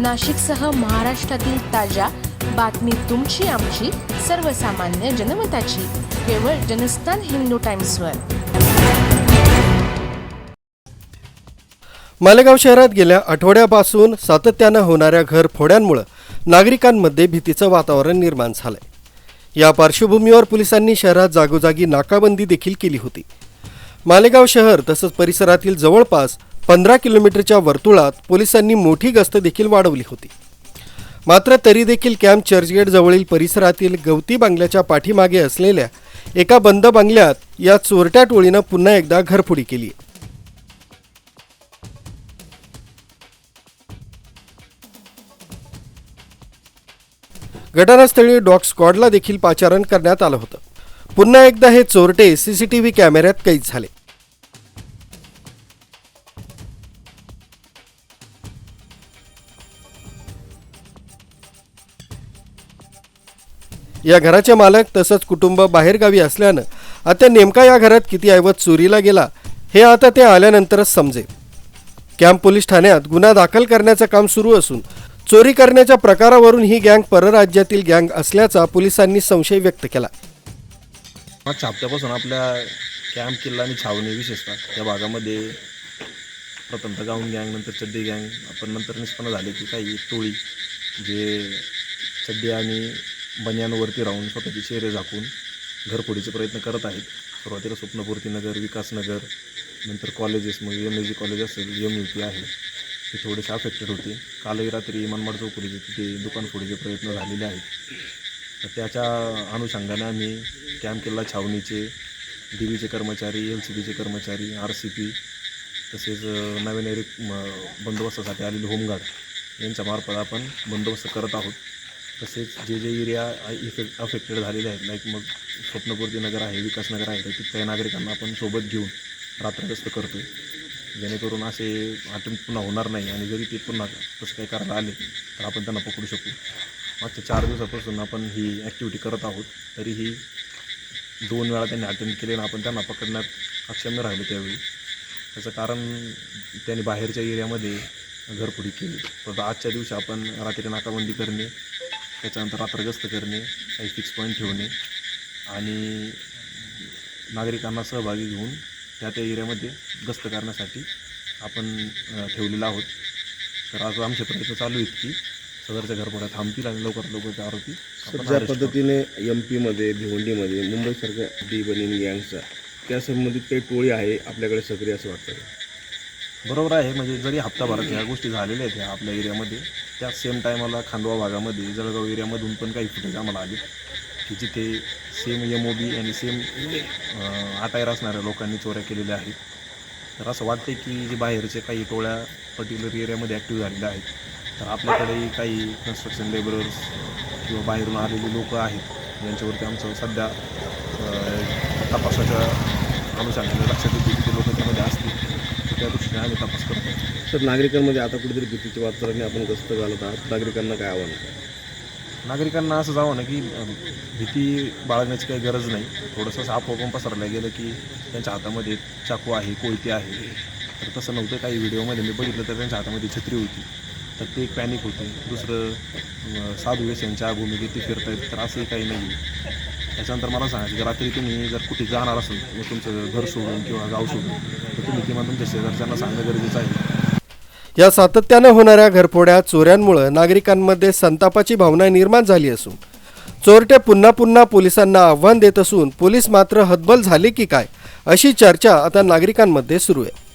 नाशिकसह महाराष्ट्रातील ताज्या बातमी तुमची आमची सर्वसामान्य जनमताची. केवळ जनस्थान हिंदू टाइम्सवर. मालेगाव शहरात गेल्या आठवड्यापासून सातत्यानं होणाऱ्या घरफोड्यांमुळं नागरिकांमध्ये भीतीचं वातावरण निर्माण झालंय. या पार्श्वभूमीवर पोलिसांनी शहरात जागोजागी नाकाबंदी देखील केली होती. मालेगाव शहर तसंच परिसरातील जवळपास पंधरा किलोमीटरच्या वर्तुळात पोलिसांनी मोठी गस्त देखील वाढवली होती. मात्र तरी देखील कॅम्प चर्चगेट जवळील परिसरातील गवती बांगल्याच्या पाठीमागे असलेल्या एका बंद बांगल्यात या चोरट्या टोळीनं पुन्हा एकदा घरफोडी केली. घटनास्थळी डॉग स्क्वॉडला देखील पाचारण करण्यात आलं होतं. पुन्हा एकदा हे चोरटे सीसीटीव्ही कॅमेऱ्यात कैद झाले. या घराचे मालक तसंच कुटुंब बाहेरगावी असल्यानं आता नेमका या घरात किती ऐवत चोरीला गेला हे आता ते आल्यानंतरच समजेल. कॅम्प पोलीस ठाण्यात गुन्हा दाखल करण्याचं काम सुरू असून चोरी करण्याच्या प्रकारावरून ही गँग परराज्यातील गँग असल्याचा पोलिसांनी संशय व्यक्त केला. छापत्यापासून आपल्या कॅम्प किल्ला आणि छावणी विशेषतः त्या भागामध्ये प्रथमतः गाऊन गँग नंतर चड्डी गँग आपण नंतर निष्पन्न झाले की काही टोळी जे चड्डी आणि बन्यांवरती राहून स्वतःची चेहरे झाकून घरफोडीचे प्रयत्न करत आहेत. सुरुवातीला स्वप्नपूर्ती नगर विकासनगर नंतर कॉलेजेस मग एम ए जी कॉलेज असेल एम यू पी आहे. ते थोडेसे अफेक्टेड होते. कालही रात्री मनमाड चौकडीचे तिथे दुकानफोडीचे प्रयत्न झालेले आहेत. तर त्याच्या अनुषंगाने आम्ही कॅम्प केला छावणीचे डी बीचे कर्मचारी एल सी बीचे कर्मचारी आर सी पी तसेच नवीन एरिक म, बंदोबस्तासाठी आलेले होमगार्ड यांच्यामार्फत आपण बंदोबस्त करत आहोत. तसेच जे जे एरिया इफेक्ट अफेक्टेड झालेले आहेत लाईक मग स्वप्नपूर्ती नगर आहे विकासनगर आहे तर तिथल्या नागरिकांना आपण सोबत घेऊन रात्रग्रस्त करतो जेणेकरून असे अटेम्प्ट पुन्हा होणार नाही आणि जरी ते पुन्हा तसं काही करायला आले तर आपण त्यांना पकडू शकू. मागच्या चार दिवसापासून आपण ही ॲक्टिव्हिटी करत आहोत तरीही दोन वेळा त्यांनी अटेम्प्ट केले आणि आपण त्यांना पकडण्यात अक्षम्य राहिलो त्यावेळी. त्याचं कारण त्यांनी बाहेरच्या एरियामध्ये घरफोडी केली. परंतु आजच्या दिवशी आपण रात्री नाकाबंदी करणे त्याच्यानंतर रात्रगस्त करणे काही फिक्स पॉईंट ठेवणे आणि नागरिकांना सहभागी घेऊन त्या त्या एरियामध्ये गस्त करण्यासाठी आपण ठेवलेलं आहोत तर आज आमचे प्रयत्न चालू आहेत की सदरच्या घरफोड्या थांबतील आणि लवकरात लवकर ते आरोपी ज्या. पद्धतीने एम पीमध्ये भिवंडीमध्ये मुंबईसारख्या डी बनीन गँगचा त्या संबंधित काही टोळी आहे आपल्याकडे सक्रिय असं वाटतं? बरोबर आहे म्हणजे जरी हप्ताभरात ह्या गोष्टी झालेल्या आहेत ह्या आपल्या एरियामध्ये त्या सेम टायमाला खांडवा भागामध्ये जळगाव एरियामधून पण काही फुटेज आम्हाला आली. की जिथे सेम एम ओ बी आणि सेम अटायर असणाऱ्या लोकांनी चोऱ्या केलेल्या आहेत. तर असं वाटते की जे बाहेरचे काही टोळ्या पर्टिक्युलर एरियामध्ये ॲक्टिव्ह झालेल्या आहेत तर आपल्याकडेही काही कन्स्ट्रक्शन लेबरर्स किंवा बाहेरून आलेले लोक आहेत ज्यांच्यावरती आमचं सध्या तपासाच्या अनुषंगाने लक्षात येते की ते लोक त्यामध्ये असतात आम्ही तपास करतो. सर नागरिकांमध्ये आता कुठेतरी भीतीची वातावरण आपण गस्त घालत आहात. नागरिकांना काय आव्हान आहे? नागरिकांना असं जावं ना की अ, भीती बाळगण्याची काही गरज नाही. थोडंसं असं आपोआप पसरलं गेलं की त्यांच्या हातामध्ये चाकू आहे कोयते आहे. तर तसं नव्हतं. काही व्हिडिओमध्ये मी बघितलं तर त्यांच्या हातामध्ये छत्री होती. तर ते एक पॅनिक होते. दुसरं अ, साधू यांच्या भूमिकेत ते फिरतायत. तर असंही काही नाही. त्याच्यानंतर मला सांगा की रात्री तुम्ही जर कुठे जाणार असाल मग तुमचं घर सोडून किंवा गाव सोडून तर तुम्ही किमान तुमच्या शेजारच्यांना सांगणं गरजेचं आहे. या सातत्यानं होणाऱ्या घरफोड्या चोऱ्यांमुळे नागरिकांमध्ये संतापाची भावना निर्माण झाली असून चोरटे पुन्हा पुन्हा पोलिसांना आव्हान देत असून पोलीस मात्र हतबल झाले की काय अशी चर्चा आता नागरिकांमध्ये सुरू आहे.